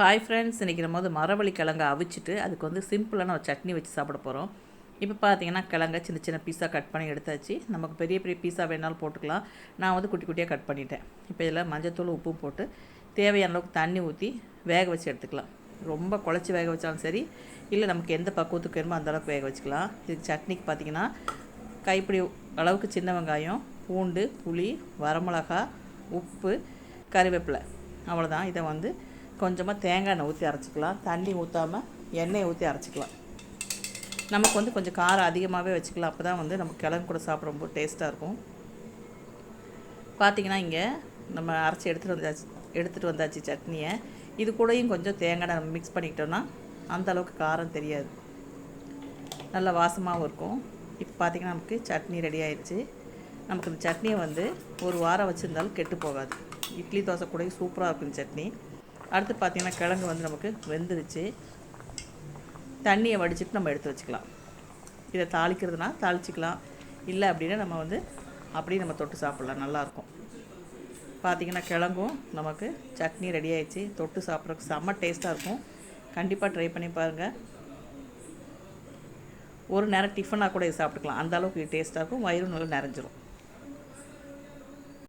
Hi friends இன்றைக்கி நம்ம வந்து மரவள்ளி கிழங்க அவிச்சிட்டு அதுக்கு வந்து சிம்பிளான ஒரு சட்னி வச்சு சாப்பிட போகிறோம் இப்போ பார்த்தீங்கன்னா கிழங்க சின்ன சின்ன பீஸாக கட் பண்ணி எடுத்தாச்சு. நமக்கு பெரிய பெரிய பீஸா வேணாலும் போட்டுக்கலாம். நான் வந்து குட்டி குட்டியாக கட் பண்ணிட்டேன். இப்போ இதில் மஞ்சத்தூள் உப்பு போட்டு தேவையான அளவுக்கு தண்ணி ஊற்றி வேக வச்சு எடுத்துக்கலாம். ரொம்ப குழச்சி வேக வச்சாலும் சரி இல்லை நமக்கு எந்த பக்குவத்துக்கு வேணுமோ அந்த அளவுக்கு வேக வச்சுக்கலாம். இதுக்கு சட்னிக்கு பார்த்தீங்கன்னா கைப்பிடி அளவுக்கு சின்ன வெங்காயம் பூண்டு புளி வரமிளகா உப்பு கறிவேப்பிலை அவ்வளோதான் இதை வந்து கொஞ்சமாக தேங்காய் எண்ணெய் ஊற்றி அரைச்சிக்கலாம். தண்ணி ஊற்றாமல் எண்ணெயை ஊற்றி அரைச்சிக்கலாம். நமக்கு வந்து கொஞ்சம் காரம் அதிகமாகவே வச்சுக்கலாம். அப்போ தான் வந்து நம்ம கிழங்கு கூட சாப்பிட ரொம்ப டேஸ்ட்டாக இருக்கும். பார்த்திங்கன்னா இங்கே நம்ம அரைச்சி எடுத்துகிட்டு வந்தாச்சு எடுத்துகிட்டு வந்தாச்சு சட்னியை. இது கூடயும் கொஞ்சம் தேங்காய் நம்ம மிக்ஸ் பண்ணிக்கிட்டோன்னா அந்த அளவுக்கு காரம் தெரியாது. நல்லா வாசமாகவும் இருக்கும். இப்போ பார்த்திங்கன்னா நமக்கு சட்னி ரெடி ஆயிடுச்சு நமக்கு இந்த சட்னியை வந்து ஒரு வாரம் வச்சுருந்தாலும் கெட்டு போகாது. இட்லி தோசை கூட சூப்பராக இருக்கும் இந்த சட்னி. அடுத்து பார்த்திங்கன்னா கிழங்கு வந்து நமக்கு வெந்துருச்சு. தண்ணியை வடிச்சிட்டு நம்ம எடுத்து வச்சுக்கலாம். இதை தாளிக்கிறதுனா தாளிச்சிக்கலாம். இல்லை அப்படின்னா நம்ம வந்து அப்படியே நம்ம தொட்டு சாப்பிட்லாம். நல்லாயிருக்கும். பார்த்திங்கன்னா கிழங்கும் நமக்கு சட்னி ரெடி ஆயிடுச்சு. தொட்டு சாப்பிட்றதுக்கு செம்ம டேஸ்ட்டாக இருக்கும். கண்டிப்பாக ட்ரை பண்ணி பாருங்கள் ஒரு நேரம் டிஃபனாக கூட இது சாப்பிட்டுக்கலாம். அந்த அளவுக்கு டேஸ்ட்டாக இருக்கும். வயிறு நல்லா நிறைஞ்சிரும்.